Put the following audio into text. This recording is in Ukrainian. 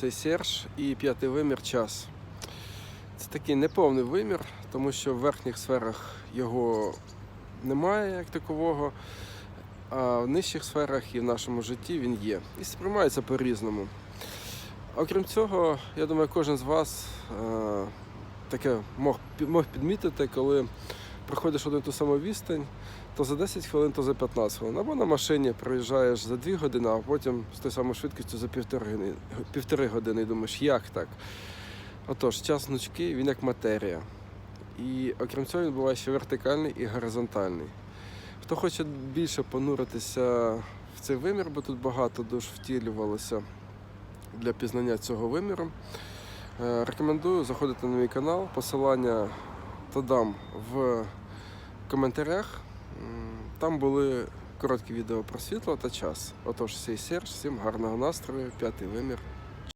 Це Серж і п'ятий вимір час. Це такий неповний вимір, тому що в верхніх сферах його немає як такового, а в нижчих сферах і в нашому житті він є. І сприймається по-різному. Окрім цього, я думаю, кожен з вас е, таке мог, мог підмітити, коли проходиш одну ту саму відстань, то за 10 хвилин, то за 15 хвилин. Або на машині проїжджаєш за 2 години, а потім з тою самою швидкістю за півтори, півтори години. І думаєш, як так? Отож, час гнучкий, він як матерія. І окрім цього він буває ще вертикальний і горизонтальний. Хто хоче більше понуритися в цей вимір, бо тут багато душ втілювалося для пізнання цього виміру, е, рекомендую заходити на мій канал. Посилання додам в коментарях. Там були короткі відео про світло та час. Отож, сей Серж, всім гарного настрою, п'ятий вимір.